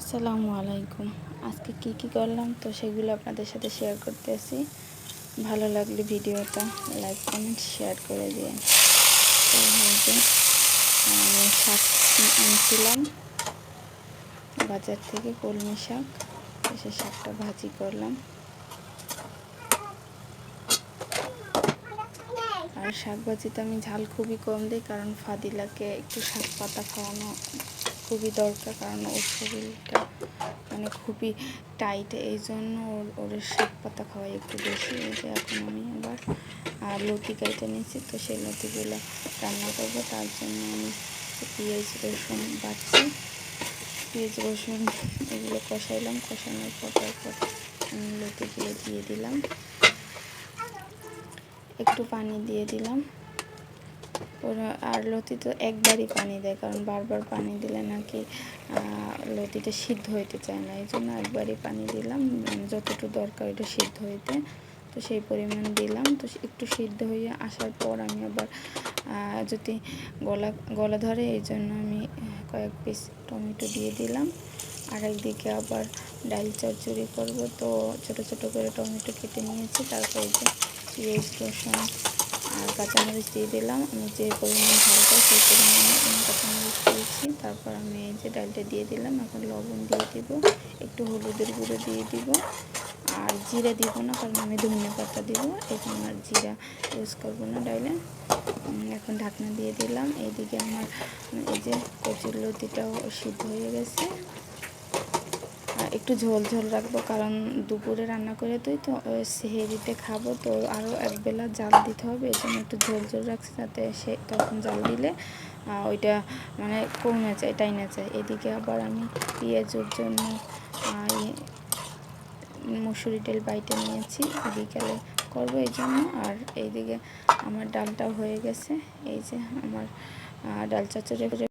আসসালামু আলাইকুম। আজকে কি কি করলাম? তো সেগুলো আপনাদের সাথে শেয়ার করতে করতেছি ভালো লাগলে ভিডিওটা লাইক কমেন্ট শেয়ার করে দিন আমি শাক আনছিলাম। বাজার থেকে কলমি শাক সে শাকটা ভাজি করলাম। আর শাক ভাজিতে আমি ঝাল খুবই কম দিই, কারণ ফাদিলাকে একটু শাক পাতা খাওয়ানো খুবই দরকার, কারণ ওর শরীরটা মানে খুবই টাইট এই জন্য ওর ওর শাক পাতা খাওয়াই একটু বেশি। এই যে এখন আমি আবার, আর লতি কেটে নিয়েছি, তো সেই লতিগুলো রান্না করব। তার জন্য আমি পেঁয়াজ, রসুন বাড়ছি পেঁয়াজ, রসুন এগুলো কষাইলাম। কষানোর পর তারপর লতিগুলো দিয়ে দিলাম। একটু পানি দিয়ে দিলাম। আর লতি তো একবারই পানি দেয়, কারণ বারবার পানি দিলে নাকি লতিটা সিদ্ধ হইতে চায় না। এই জন্য একবারই পানি দিলাম যতটুকু দরকার ওইটা সিদ্ধ হইতে। তো সেই পরিমাণ দিলাম, তো একটু সিদ্ধ হয়ে আসার পর আমি আবার যদি গলা গলা ধরে এই জন্য আমি কয়েক পিস টমেটো দিয়ে দিলাম। আর একদিকে আবার ডাল চচ্চড়ি করব। তো ছোট ছোট করে টমেটো কেটে নিয়েছি, তারপরে যে পেঁয়াজ রসুন আর কাঁচামরিচ দিয়ে দিলাম। আমি যে পরিমাণ ঝাল পাই সেই পরিমাণে আমি কাঁচামরিচ দিয়েছি। তারপর আমি এই যে ডালটা দিয়ে দিলাম। এখন লবণ দিয়ে দিব, একটু হলুদের গুঁড়ো দিয়ে দিব। আর জিরা দিব না, কারণ আমি ধনে পাতা দিব। এখন আর জিরা ইউজ করব না ডাইলে। এখন ঢাকনা দিয়ে দিলাম। এইদিকে আমার এই যে কচুর লতিটাও সিদ্ধ হয়ে গেছে। একটু ঝোল ঝোল রাখব, কারণ দুপুরে রান্না করে তুই তো সেহেরিতে খাব তো আরও একবেলা জাল দিতে হবে, এই জন্য একটু ঝোল ঝোল রাখছি যাতে সে তখন জাল দিলে ওইটা মানে কমে যায়, টাইনে যায়। এদিকে আবার আমি পেঁয়াজের জন্য মুসুরি তেল বাইটে নিয়েছি, বিকালে করব এই জন্য। আর এইদিকে আমার ডালটাও হয়ে গেছে, এই যে আমার ডাল চচ্চড়ি